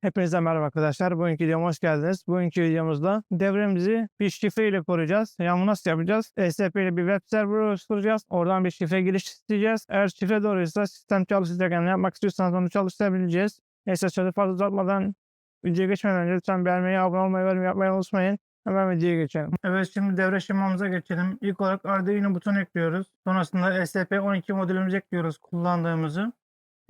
Hepinize merhaba arkadaşlar. Bugünkü videoma hoş geldiniz. Bugünkü videomuzda devremizi bir şifre ile koruyacağız. Yani nasıl yapacağız? ESP ile bir web server oluşturacağız. Oradan bir şifre giriş isteyeceğiz. Eğer şifre doğruysa sistem çalışırken ne yapmak istiyorsanız onu çalıştırabileceğiz. Neyse sözü fazla uzatmadan videoya geçmeden önce lütfen beğenmeyi, abone olmayı yorum yapmayı unutmayın. Hemen videoya geçelim. Evet şimdi devre şemamıza geçelim. İlk olarak Arduino butonu ekliyoruz. Sonrasında ESP12 modülümüzü ekliyoruz kullandığımızı.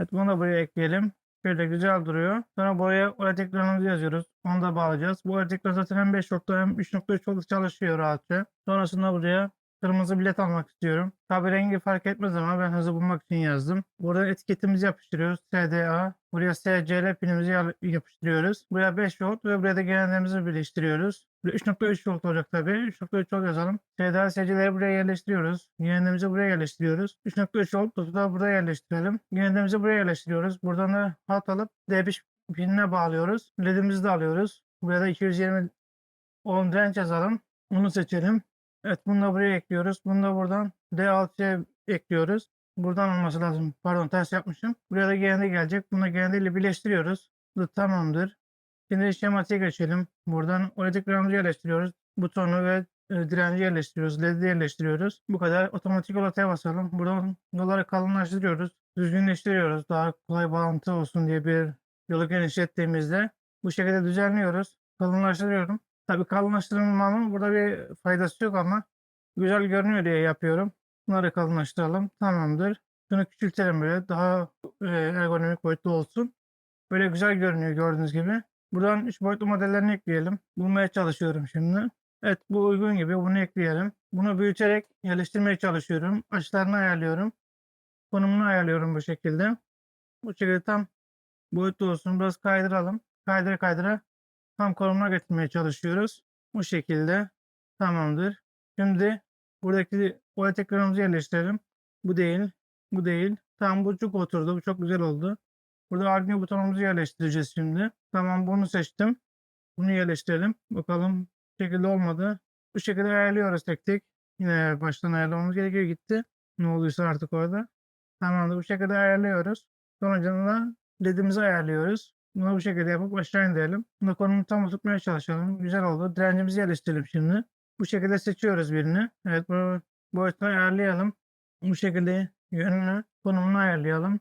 Evet bunu da buraya ekleyelim. Şöyle güzel duruyor. Sonra buraya OLED ekranımızı yazıyoruz. Onu da bağlayacağız. Bu OLED ekran zaten hem 5 nokta hem 3.3 volt çalışıyor rahatça. Sonrasında buraya kırmızı bilet almak istiyorum. Tabi rengi fark etmez ama ben hızlı bulmak için yazdım. Burada etiketimizi yapıştırıyoruz. SDA. Buraya SCL pinimizi yapıştırıyoruz. Buraya 5 volt ve buraya da genellerimizi birleştiriyoruz. Buraya 3.3 volt olacak tabi. 3.3 volt yazalım. SDA SCL'leri buraya yerleştiriyoruz. Genellerimizi buraya yerleştiriyoruz. 3.3 volt da buraya yerleştirelim. Genellerimizi buraya yerleştiriyoruz. Buradan da hat alıp D5 pinine bağlıyoruz. LED'imizi de alıyoruz. Buraya da 220 ohm direnç yazalım. Onu seçelim. Evet bunu da buraya ekliyoruz. Bunu da buradan D6'ya ekliyoruz. Buradan olması lazım. Pardon ters yapmışım. Buraya da GND gelecek. Bunu da GND ile birleştiriyoruz. Bu tamamdır. Şimdi şematiğe geçelim. Buradan OLED ekranımızı yerleştiriyoruz. Butonu ve e, direnci yerleştiriyoruz. LED'i yerleştiriyoruz. Bu kadar. Otomatik olataya basalım. Buradan yolları kalınlaştırıyoruz. Düzgünleştiriyoruz. Daha kolay bağlantı olsun diye bir yolu genişlettiğimizde bu şekilde düzenliyoruz. Kalınlaştırıyorum. Tabii kalınlaştırmamın burada bir faydası yok ama güzel görünüyor diye yapıyorum. Bunları kalınlaştıralım. Tamamdır. Şunu küçültelim böyle. Daha e, ergonomik boyutlu olsun. Böyle güzel görünüyor gördüğünüz gibi. Buradan 3 boyutlu modellerini ekleyelim. Bulmaya çalışıyorum şimdi. Evet bu uygun gibi bunu ekleyelim. Bunu büyüterek yerleştirmeye çalışıyorum. Açılarını ayarlıyorum. Konumunu ayarlıyorum bu şekilde. Bu şekilde tam boyutlu olsun. Biraz kaydıralım. Kaydıra kaydıra tam konumuna getirmeye çalışıyoruz. Bu şekilde tamamdır. Şimdi buradaki OLED ekranımızı yerleştirelim. Bu değil. Bu değil. Tam bu çok oturdu. Bu çok güzel oldu. Burada Arduino butonumuzu yerleştireceğiz şimdi. Tamam bunu seçtim. Bunu yerleştirelim. Bakalım bu şekilde olmadı. Bu şekilde ayarlıyoruz tek tek. Yine baştan ayarlamamız gerekiyor gitti. Ne olduysa artık orada. Tamamdır. Bu şekilde ayarlıyoruz. Sonucunda ledimizi ayarlıyoruz. Bunu bu şekilde yapıp aşağı indirelim. Bunu konumu tam tutmaya çalışalım. Güzel oldu. Direncimizi yerleştirelim şimdi. Bu şekilde seçiyoruz birini. Evet bu boyutunu ayarlayalım. Bu şekilde yönünü, konumunu ayarlayalım.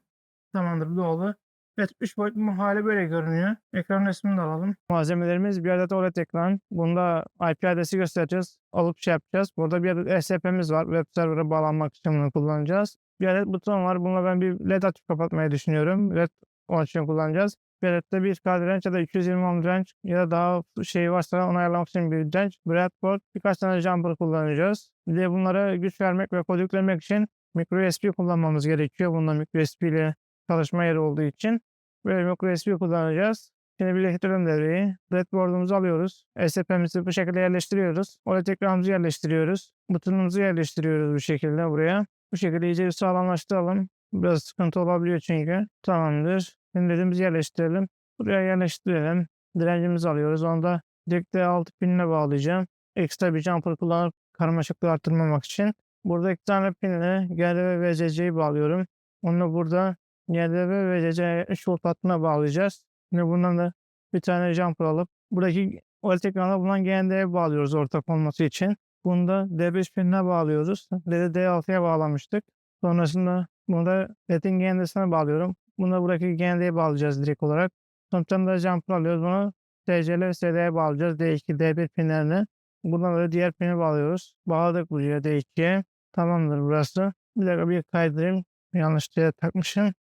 Tamamdır bu oldu. Evet 3 boyutlu hali böyle görünüyor. Ekran resmini de alalım. Malzemelerimiz bir adet OLED ekran. Bunda IP adresi göstereceğiz. Alıp şey yapacağız. Burada bir adet ESP'miz var. Web server'a bağlanmak için bunu kullanacağız. Bir adet buton var. Bununla ben bir LED açıp kapatmayı düşünüyorum. LED onun için kullanacağız. De 1K direnç ya da 220 ohm direnç ya da daha şey varsa onu ayarlamak için bir direnç. Breadboard birkaç tane jumper kullanacağız. Bir de bunlara güç vermek ve kod yüklemek için micro USB kullanmamız gerekiyor. Bunda micro USB ile çalışma yeri olduğu için. Böyle micro USB kullanacağız. Şimdi birleştirelim devreyi. Breadboard'umuzu alıyoruz. SP'mizi bu şekilde yerleştiriyoruz. OLED ekranımızı yerleştiriyoruz. Butonumuzu yerleştiriyoruz bu şekilde buraya. Bu şekilde iyice bir sağlamlaştıralım. Biraz sıkıntı olabiliyor çünkü. Tamamdır. Şimdi ledimizi yerleştirelim. Buraya yerleştirelim. Direncimizi alıyoruz. Onu da direkt D6 pinine bağlayacağım. Ekstra bir jumper kullanıp karmaşıklığı arttırmamak için. Burada iki tane pinle ve VCC'yi bağlıyorum. Onu burada GRV ve VCC 3 volt hattına bağlayacağız. Şimdi bundan da bir tane jumper alıp buradaki OLED ekrana bulunan GND'ye bağlıyoruz ortak olması için. Bunu da D5 pinine bağlıyoruz. LED'i D6'ya bağlamıştık. Sonrasında bunu da LED'in GND'sine bağlıyorum. Bunu da buradaki GND'ye bağlayacağız direkt olarak. Sonra da jumper alıyoruz. Bunu TCL ve SD'ye bağlayacağız. D2, D1 pinlerini. Buradan da diğer pini bağlıyoruz. Bağladık buraya D2'ye. Tamamdır burası. Bir dakika bir kaydırayım. Yanlış yere takmışım.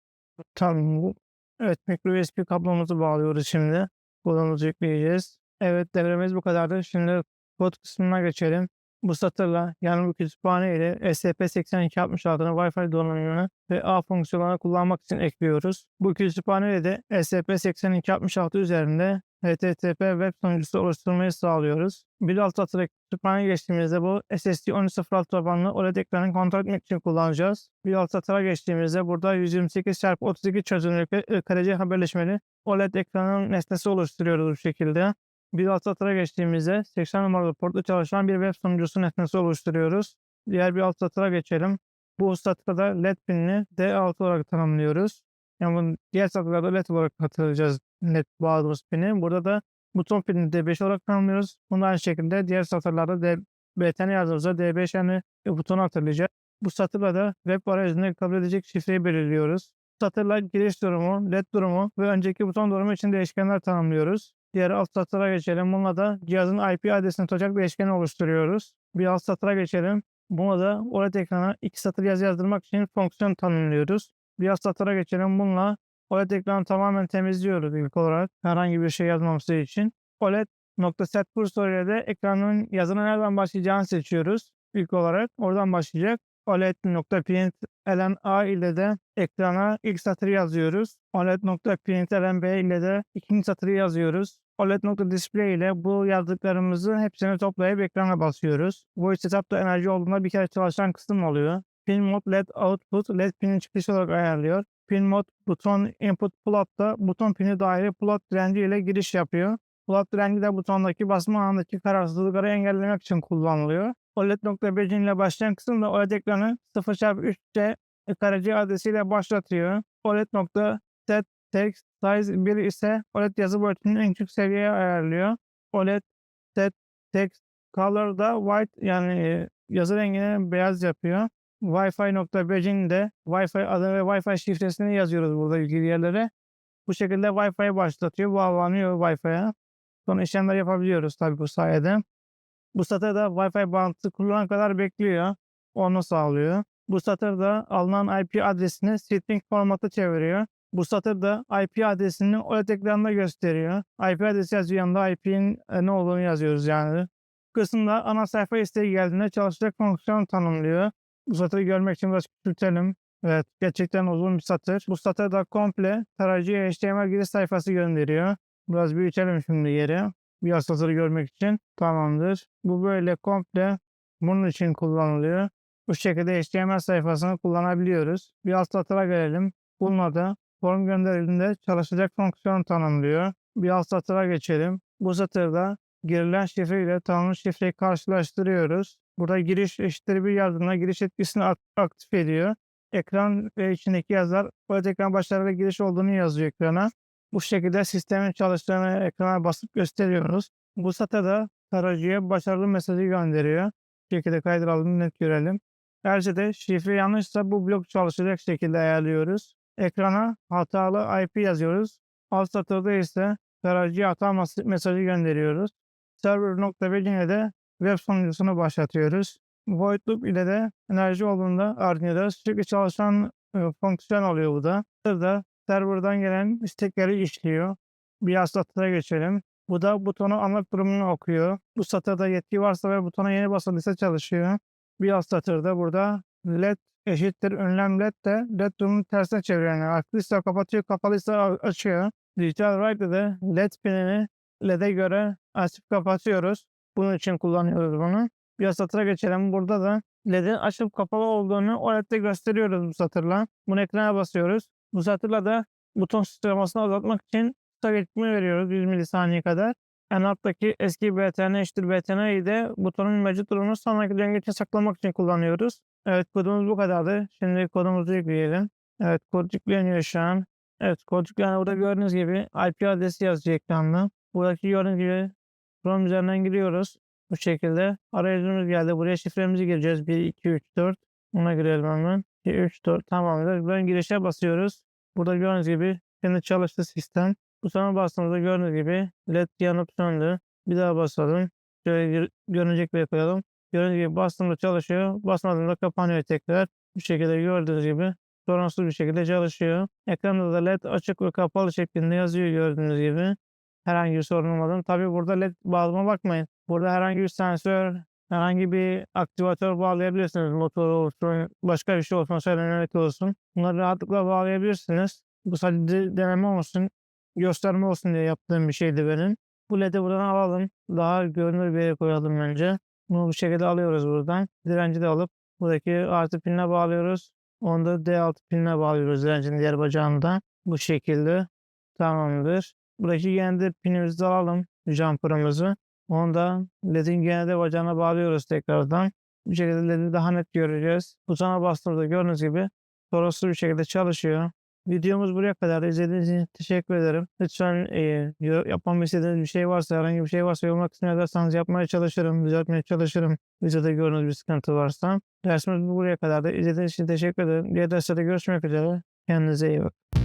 Tamam bu. Evet micro USB kablomuzu bağlıyoruz şimdi. Kodumuzu yükleyeceğiz. Evet devremiz bu kadardı. Şimdi kod kısmına geçelim. Bu satırla yani bu kütüphane ile SCP-8266'nın Wi-Fi donanımını ve A fonksiyonlarını kullanmak için ekliyoruz. Bu kütüphane ile de SCP-8266 üzerinde HTTP web sunucusu oluşturmayı sağlıyoruz. Bir alt satıra kütüphane geçtiğimizde bu SSD 1306 tabanlı OLED ekranı kontrol etmek için kullanacağız. Bir alt satıra geçtiğimizde burada 128 x 32 çözünürlükte KDC haberleşmeli OLED ekranın nesnesi oluşturuyoruz bu şekilde. Bir alt satıra geçtiğimizde 80 numaralı portta çalışan bir web sunucusu nesnesi oluşturuyoruz. Diğer bir alt satıra geçelim. Bu satırda LED pinini D6 olarak tanımlıyoruz. Yani bunu diğer satırlarda LED olarak hatırlayacağız led bağladığımız pini. Burada da buton pinini D5 olarak tanımlıyoruz. Bunu aynı şekilde diğer satırlarda D, BTN yazdığımızda D5 yani butonu hatırlayacak. Bu satırla da web arayüzünde kabul edecek şifreyi belirliyoruz. Satırla giriş durumu, led durumu ve önceki buton durumu için değişkenler tanımlıyoruz. Diğer alt satıra geçelim. Bununla da cihazın IP adresini tutacak değişkeni oluşturuyoruz. Bir alt satıra geçelim. Buna da OLED ekrana iki satır yazı yazdırmak için fonksiyon tanımlıyoruz. Bir alt satıra geçelim. Bununla OLED ekranı tamamen temizliyoruz ilk olarak. Herhangi bir şey yazmaması için. OLED nokta set kursor ile de ekranın yazına nereden başlayacağını seçiyoruz. İlk olarak oradan başlayacak. OLED.println ile de ekrana ilk satırı yazıyoruz. OLED.println b ile de ikinci satırı yazıyoruz. OLED.display ile bu yazdıklarımızı hepsini toplayıp ekrana basıyoruz. Voice setup'ta enerji olduğunda bir kere çalışan kısım oluyor. Pin mode LED output LED pinin çıkışı olarak ayarlıyor. Pin mode buton input plot'ta buton pini dahili plot direnci ile giriş yapıyor. Plot direnci de butondaki basma anındaki kararsızlıkları engellemek için kullanılıyor. OLED.begin ile başlayan kısım da OLED ekranı 0x3C karacı adresiyle başlatıyor. OLED.set text size 1 ise OLED yazı boyutunu en küçük seviyeye ayarlıyor. OLED set text color da white yani e, yazı rengini beyaz yapıyor. Wi-Fi.begin de Wi-Fi adı ve Wi-Fi şifresini yazıyoruz burada ilgili yerlere. Bu şekilde Wi-Fi'yi başlatıyor, bağlanıyor Wi-Fi'ye. Sonra işlemler yapabiliyoruz tabii bu sayede. Bu satırda Wi-Fi bağlantısı kurulana kadar bekliyor. Onu sağlıyor. Bu satırda alınan IP adresini string formatı çeviriyor. Bu satırda IP adresini OLED ekranında gösteriyor. IP adresi yazıyor yanında IP'nin ne olduğunu yazıyoruz yani. Bu kısımda ana sayfa isteği geldiğinde çalışacak fonksiyon tanımlıyor. Bu satırı görmek için biraz küçültelim. Evet gerçekten uzun bir satır. Bu satırda komple tarayıcıya HTML giriş sayfası gönderiyor. Biraz büyütelim şimdi yeri. Bir satırı görmek için. Tamamdır. Bu böyle komple bunun için kullanılıyor. Bu şekilde HTML sayfasını kullanabiliyoruz. Bir alt satıra gelelim. Bununla da form gönderildiğinde çalışacak fonksiyon tanımlıyor. Bir alt satıra geçelim. Bu satırda girilen şifre ile tanımlı şifreyi karşılaştırıyoruz. Burada giriş eşittir bir yazdığında giriş etkisini aktif ediyor. Ekran ve içindeki yazılar bu ekran başlarında giriş olduğunu yazıyor ekrana. Bu şekilde sistemin çalıştığını ekrana basıp gösteriyoruz. Bu satırda tarayıcıya başarılı mesajı gönderiyor. Bu şekilde kaydıralım net görelim. Eğer de şifre yanlışsa bu blok çalışacak şekilde ayarlıyoruz. Ekrana hatalı IP yazıyoruz. Alt satırda ise tarayıcıya hata mesajı gönderiyoruz. Server.begin'e de web sunucusunu başlatıyoruz. Void loop ile de enerji olduğunda Arduino'da sürekli çalışan e, fonksiyon oluyor bu da. Burada serverdan gelen istekleri işliyor. Bir satıra geçelim. Bu da butonu anlık durumunu okuyor. Bu satırda yetki varsa ve butona yeni basıldıysa çalışıyor. Bir alt satırda burada led eşittir önlem led de led durumunu tersine çeviriyor. Yani aktifse kapatıyor, kapalıysa açıyor. Digital write'de de led pinini led'e göre açıp kapatıyoruz. Bunun için kullanıyoruz bunu. Bir satıra geçelim. Burada da led'in açıp kapalı olduğunu OLED'de gösteriyoruz bu satırla. Bunu ekrana basıyoruz. Bu satırla da buton sıçramasını azaltmak için kısa gecikme veriyoruz 100 milisaniye kadar. En alttaki eski BTN eşittir BTN'yi de butonun mevcut durumunu sonraki döngü için saklamak için kullanıyoruz. Evet kodumuz bu kadardı. Şimdi kodumuzu yükleyelim. Evet kod yükleniyor şu an. Evet kod yükleniyor. Burada gördüğünüz gibi IP adresi yazıyor ekranda. Buradaki gördüğünüz gibi Chrome üzerinden giriyoruz. Bu şekilde arayüzümüz geldi. Buraya şifremizi gireceğiz. 1, 2, 3, 4. Ona girelim hemen. 2, 3, 4 tamamdır. Buradan girişe basıyoruz. Burada gördüğünüz gibi şimdi çalıştı sistem. Bu sonra bastığımızda gördüğünüz gibi led yanıp söndü. Bir daha basalım. Şöyle görünecek bir koyalım. Gördüğünüz gibi bastığımda çalışıyor. Basmadığımda kapanıyor tekrar. Bu şekilde gördüğünüz gibi sorunsuz bir şekilde çalışıyor. Ekranda da led açık ve kapalı şeklinde yazıyor gördüğünüz gibi. Herhangi bir sorun olmadan. Tabi burada led bağlama bakmayın. Burada herhangi bir sensör, herhangi bir aktivatör bağlayabilirsiniz. Motor olsun, başka bir şey olsun, söylenerek olsun. Bunları rahatlıkla bağlayabilirsiniz. Bu sadece deneme olsun, gösterme olsun diye yaptığım bir şeydi benim. Bu LED'i buradan alalım. Daha görünür bir yere koyalım önce. Bunu bu şekilde alıyoruz buradan. Direnci de alıp buradaki artı pinine bağlıyoruz. Onu da D6 pinine bağlıyoruz direncin diğer bacağında. Bu şekilde tamamdır. Buradaki yine de pinimizi alalım. Jumper'ımızı. Onu da LED'in gene de bacağına bağlıyoruz tekrardan. Bu şekilde LED'i daha net göreceğiz. Butona bastığımızda gördüğünüz gibi sorunsuz bir şekilde çalışıyor. Videomuz buraya kadar. İzlediğiniz için teşekkür ederim. Lütfen e, yapmamı istediğiniz bir şey varsa, herhangi bir şey varsa yorumlar kısmına yazarsanız yapmaya çalışırım, düzeltmeye çalışırım. Videoda gördüğünüz bir sıkıntı varsa. Dersimiz buraya kadar da. İzlediğiniz için teşekkür ederim. Diğer derslerde görüşmek üzere. Kendinize iyi bakın.